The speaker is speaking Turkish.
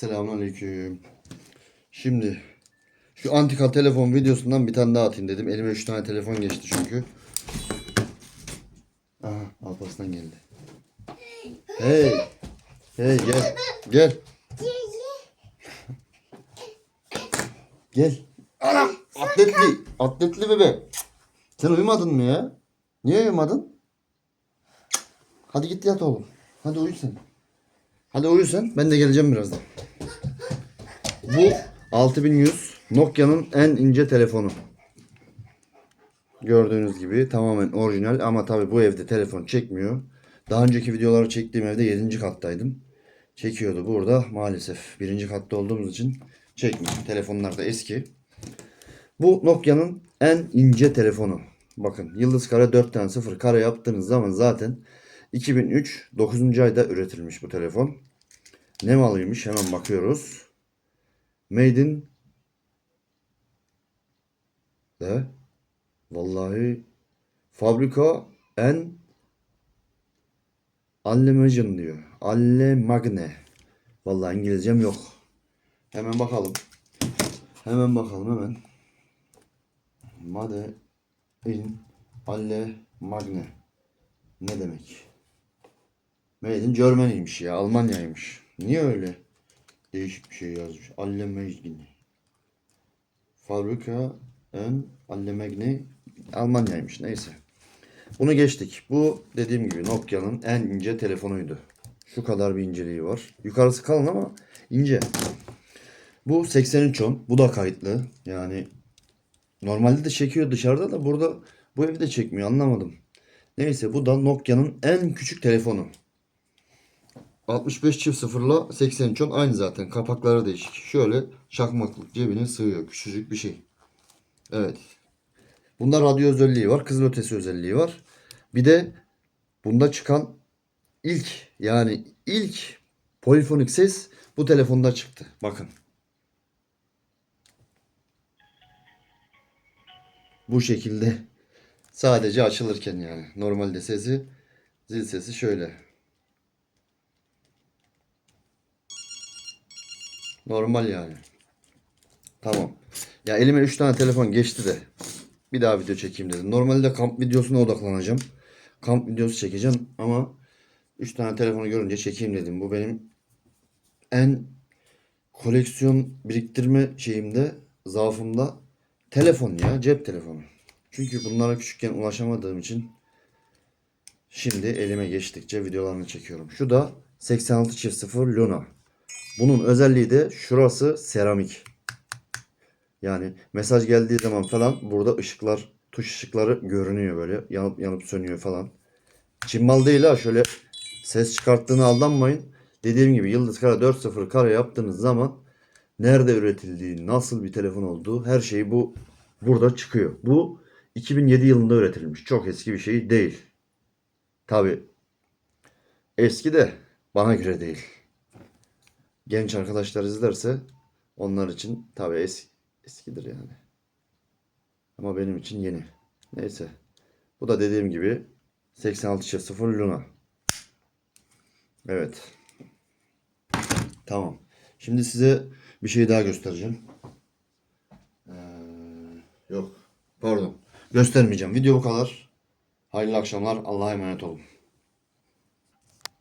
Selamünaleyküm. Şimdi şu antika telefon videosundan bir tane daha atayım dedim. Elime 3 tane telefon geçti çünkü. Aha Alparslan geldi. Hey. Hey gel. Gel. Gel. Anam atletli. Atletli bebe. Sen uyumadın mı ya? Niye uyumadın? Hadi git yat oğlum. Hadi uyu sen. Hadi uyu sen. Ben de geleceğim birazdan. Bu 6100 Nokia'nın en ince telefonu. Gördüğünüz gibi tamamen orijinal ama tabi bu evde telefon çekmiyor. Daha önceki videoları çektiğim evde 7. kattaydım. Çekiyordu burada maalesef. 1. katta olduğumuz için çekmiyor. Telefonlar da eski. Bu Nokia'nın en ince telefonu. Bakın yıldız kare 4 tane 0 kare yaptığınız zaman zaten 2003 9. ayda üretilmiş bu telefon. Ne malıymış hemen bakıyoruz. Made in de vallahi fabrika en Allemagne diyor. Allemagne. Vallahi İngilizcem yok. Hemen bakalım. Hemen bakalım hemen. Made in Allemagne. Ne demek? Made in Germany'ymiş ya. Almanya'ymış. Niye öyle? Değişik bir şey yazmış. Allemagne. Fabrika en Allemagne Almanya'ymış. Neyse. Bunu geçtik. Bu dediğim gibi Nokia'nın en ince telefonuydu. Şu kadar bir inceliği var. Yukarısı kalın ama ince. Bu 8310. Bu da kayıtlı. Yani normalde de çekiyor dışarıda da burada bu evde çekmiyor. Anlamadım. Neyse bu da Nokia'nın en küçük telefonu. 65 çift sıfırla 8310 aynı zaten. Kapakları değişik. Şöyle çakmaklık cebine sığıyor. Küçücük bir şey. Evet. Bunda radyo özelliği var. Kızılötesi özelliği var. Bir de bunda çıkan ilk yani ilk polifonik ses bu telefonda çıktı. Bakın. Bu şekilde sadece açılırken yani. Normalde sesi zil sesi şöyle. Normal yani. Tamam. Ya elime 3 tane telefon geçti de bir daha video çekeyim dedim. Normalde kamp videosuna odaklanacağım. Kamp videosu çekeceğim ama 3 tane telefonu görünce çekeyim dedim. Bu benim en koleksiyon biriktirme şeyimde, zaafımda telefon ya, cep telefonu. Çünkü bunlara küçükken ulaşamadığım için şimdi elime geçtikçe videolarını çekiyorum. Şu da 86 çift 0 Luna. Bunun özelliği de şurası seramik. Yani mesaj geldiği zaman falan burada ışıklar, tuş ışıkları görünüyor böyle. Yanıp yanıp sönüyor falan. Çin mal değil ha şöyle ses çıkarttığını aldanmayın. Dediğim gibi yıldız kare 4.0 kare yaptığınız zaman nerede üretildiği, nasıl bir telefon olduğu her şey bu burada çıkıyor. Bu 2007 yılında üretilmiş. Çok eski bir şey değil. Tabi eski de bana göre değil. Genç arkadaşlar izlerse onlar için tabi eski eskidir yani. Ama benim için yeni. Neyse. Bu da dediğim gibi 86 Luna. Evet. Tamam. Şimdi size bir şey daha göstereceğim. Ee, yok. Pardon. Göstermeyeceğim. Video bu kadar. Hayırlı akşamlar. Allah'a emanet olun.